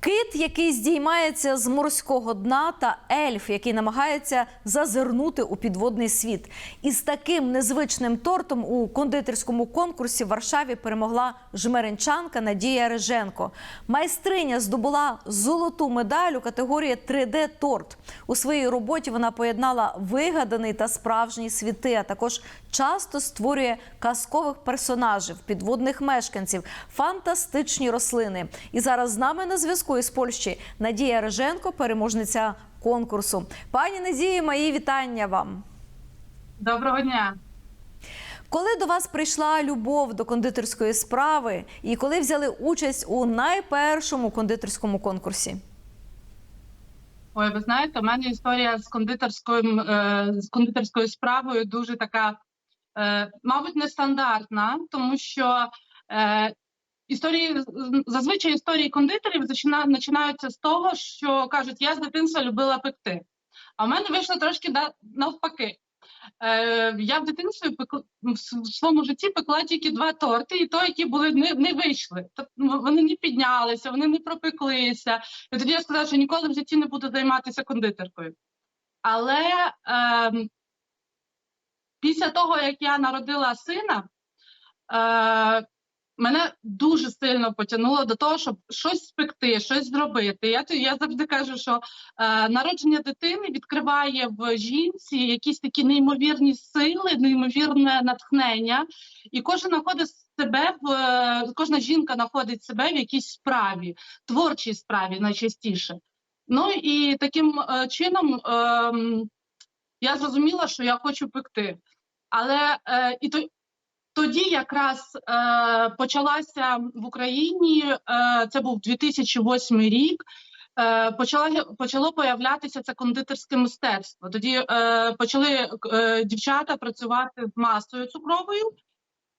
Кит, який здіймається з морського дна, та ельф, який намагається зазирнути у підводний світ. Із таким незвичним тортом у кондитерському конкурсі в Варшаві перемогла жмеринчанка Надія Реженко. Майстриня здобула золоту медаль у категорії 3D-торт. У своїй роботі вона поєднала вигаданий та справжній світи, а також часто створює казкових персонажів, підводних мешканців, фантастичні рослини. І зараз з нами на зв'язку із Польщі Надія Реженко, переможниця конкурсу. Пані Надії, мої вітання вам. Доброго дня. Коли до вас прийшла любов до кондитерської справи, і коли взяли участь у найпершому кондитерському конкурсі? Ой, ви знаєте, у мене історія з кондитерською е, з кондитерською справою дуже така, мабуть, нестандартна, тому що е, історії зазвичай історії кондитерів починаються з того, що кажуть, я з дитинства любила пекти. А в мене вийшло трошки навпаки. Е, я в дитинстві пекла в своєму житті пекла тільки два торти, і то, які були не, не вийшли. Тобто вони не піднялися, вони не пропеклися. І тоді я сказала, що ніколи в житті не буду займатися кондитеркою. Але ем, після того, як я народила сина, е, мене дуже сильно потягнуло до того, щоб щось спекти, щось зробити. Я, я завжди кажу, що е, народження дитини відкриває в жінці якісь такі неймовірні сили, неймовірне натхнення, і кожен знаходить себе в е, кожна жінка знаходить себе в якійсь справі, творчій справі найчастіше. Ну і таким е, чином ем, я зрозуміла, що я хочу пекти. Але е, і то, тоді якраз е, почалася в Україні, е, це був 2008 рік. Е, почала почало появлятися це кондитерське мистецтво. Тоді е, почали е, дівчата працювати з масою цукровою,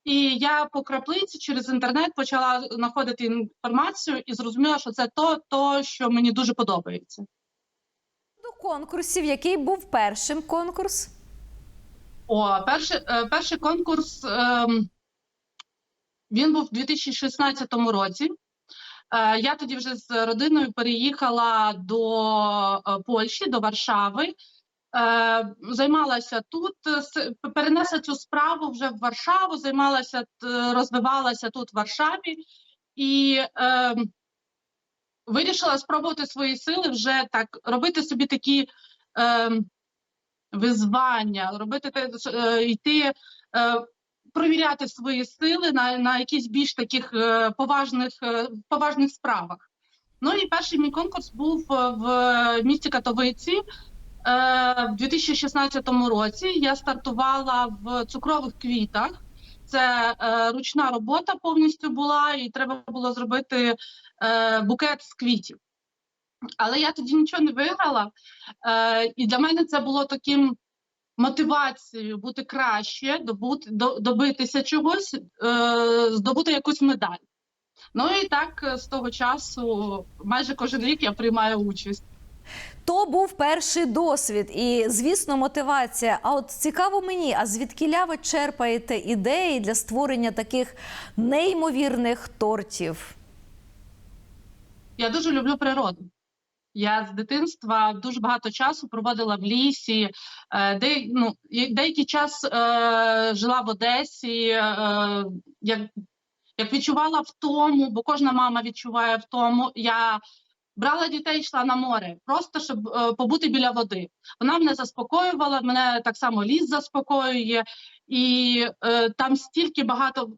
і я по краплиці через інтернет почала знаходити інформацію і зрозуміла, що це то, то що мені дуже подобається. До конкурсів, який був першим конкурс? О, перший, е, перший конкурс ем, він був у 2016 році. Е, я тоді вже з родиною переїхала до е, Польщі, до Варшави. Займалася тут, перенесла цю справу вже в Варшаву, займалася, розвивалася тут в Варшаві і е, вирішила спробувати свої сили вже так, робити собі такі. Е, визвання, робити те, е, йти, е, провіряти свої сили на, на якісь більш таких е, поважних, поважних справах. Ну і перший мій конкурс був в місті Катовиці. В 2016 році я стартувала в цукрових квітах. Це ручна робота повністю була, і треба було зробити букет з квітів. Але я тоді нічого не виграла, е, і для мене це було таким мотивацією бути краще, добути, до, добитися чогось, е, здобути якусь медаль. Ну і так е, з того часу, майже кожен рік я приймаю участь. То був перший досвід і, звісно, мотивація. А от цікаво мені, а звідкіля ви черпаєте ідеї для створення таких неймовірних тортів? Я дуже люблю природу. Я з дитинства дуже багато часу проводила в лісі, е, де, ну, деякий час е, жила в Одесі. Е, як, як відчувала втому, бо кожна мама відчуває втому, я брала дітей, йшла на море, просто щоб е, побути біля води. Вона мене заспокоювала, мене так само ліс заспокоює, і е, там стільки багато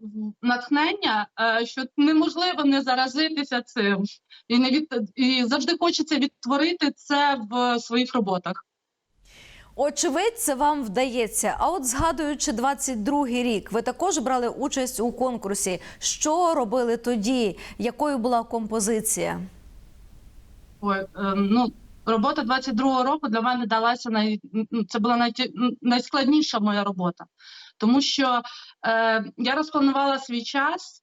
натхнення, е, що неможливо не заразитися цим і не від і завжди хочеться відтворити це в своїх роботах. Очевидь, це вам вдається. А от згадуючи 22-й рік, ви також брали участь у конкурсі. Що робили тоді? Якою була композиція? Ой, е, ну робота 22-го року для мене далася най ну, це була най... найскладніша моя робота, тому що е, я розпланувала свій час.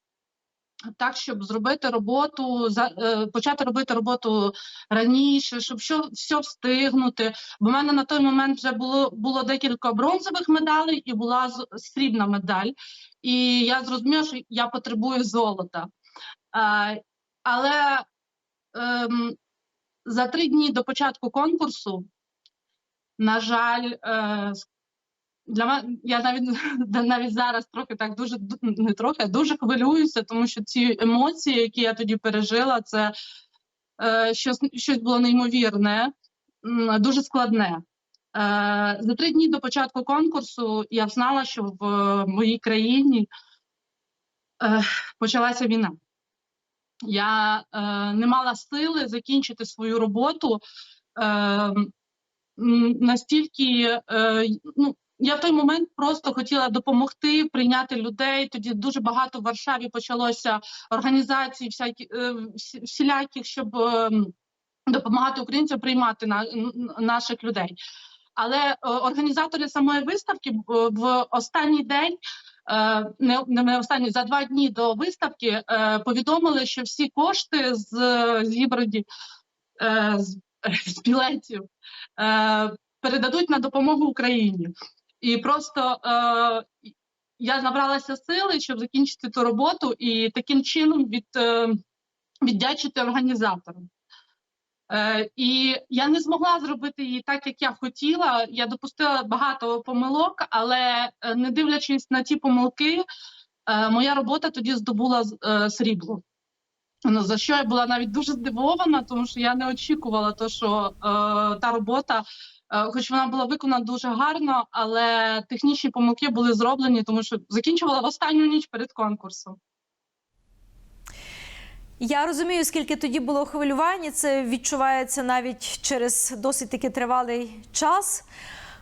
Так, щоб зробити роботу, е, почати робити роботу раніше, щоб що, все встигнути. Бо в мене на той момент вже було було декілька бронзових медалей і була срібна медаль. І я зрозуміла, що я потребую золота. Е, але ем, за три дні до початку конкурсу, на жаль, е, для мене я навіть навіть зараз трохи так дуже не трохи, дуже хвилююся, тому що ці емоції, які я тоді пережила, це е, щось, щось було неймовірне, дуже складне. Е, за три дні до початку конкурсу я знала, що в моїй країні почалася війна. Я е, не мала сили закінчити свою роботу. Е, настільки е, ну, я в той момент просто хотіла допомогти прийняти людей. Тоді дуже багато в Варшаві почалося організацій, всякі е, всіляких, щоб е, допомагати українцям приймати на, наших людей. Але е, організатори самої виставки е, в останній день, не, не останній, за два дні до виставки, е, повідомили, що всі кошти з зібрані е, з, з білетів е, передадуть на допомогу Україні. І просто я набралася сили, щоб закінчити ту роботу, і таким чином від, віддячити організаторам. Е, і я не змогла зробити її так, як я хотіла. Я допустила багато помилок, але е, не дивлячись на ті помилки, е, моя робота тоді здобула срібло. Ну, за що я була навіть дуже здивована, тому що я не очікувала, то, що е, та робота, е, хоч вона була виконана дуже гарно, але технічні помилки були зроблені, тому що закінчувала в останню ніч перед конкурсом. Я розумію, скільки тоді було хвилювання. Це відчувається навіть через досить таки тривалий час.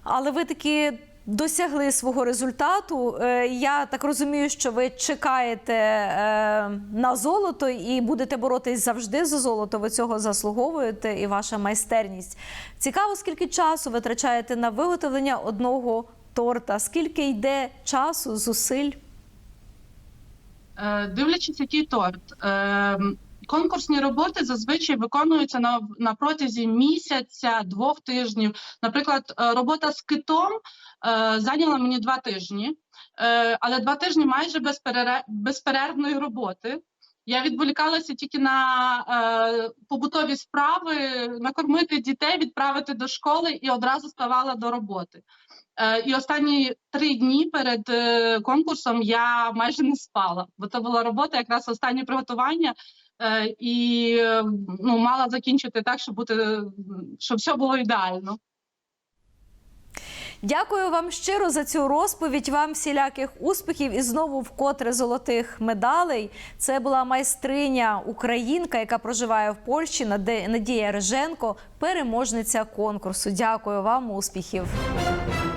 Але ви таки досягли свого результату. Е, Я так розумію, що ви чекаєте е, на золото і будете боротись завжди за золото. Ви цього заслуговуєте і ваша майстерність. Цікаво, скільки часу витрачаєте на виготовлення одного торта, скільки йде часу, зусиль. Е, Дивлячись, який торт. Е, Конкурсні роботи зазвичай виконуються на, на протязі місяця, двох тижнів. Наприклад, е, робота з китом зайняла мені два тижні, але два тижні майже безперервної роботи. Я відволікалася тільки на е, побутові справи, накормити дітей, відправити до школи і одразу ставала до роботи. Е, І останні три дні перед е, конкурсом я майже не спала, бо це була робота, якраз останнє приготування, е, і ну, мала закінчити так, щоб бути щоб все було ідеально. Дякую вам щиро за цю розповідь. Вам всіляких успіхів і знову вкотре золотих медалей. Це була майстриня українка, яка проживає в Польщі. Надія Реженко, переможниця конкурсу. Дякую вам, успіхів.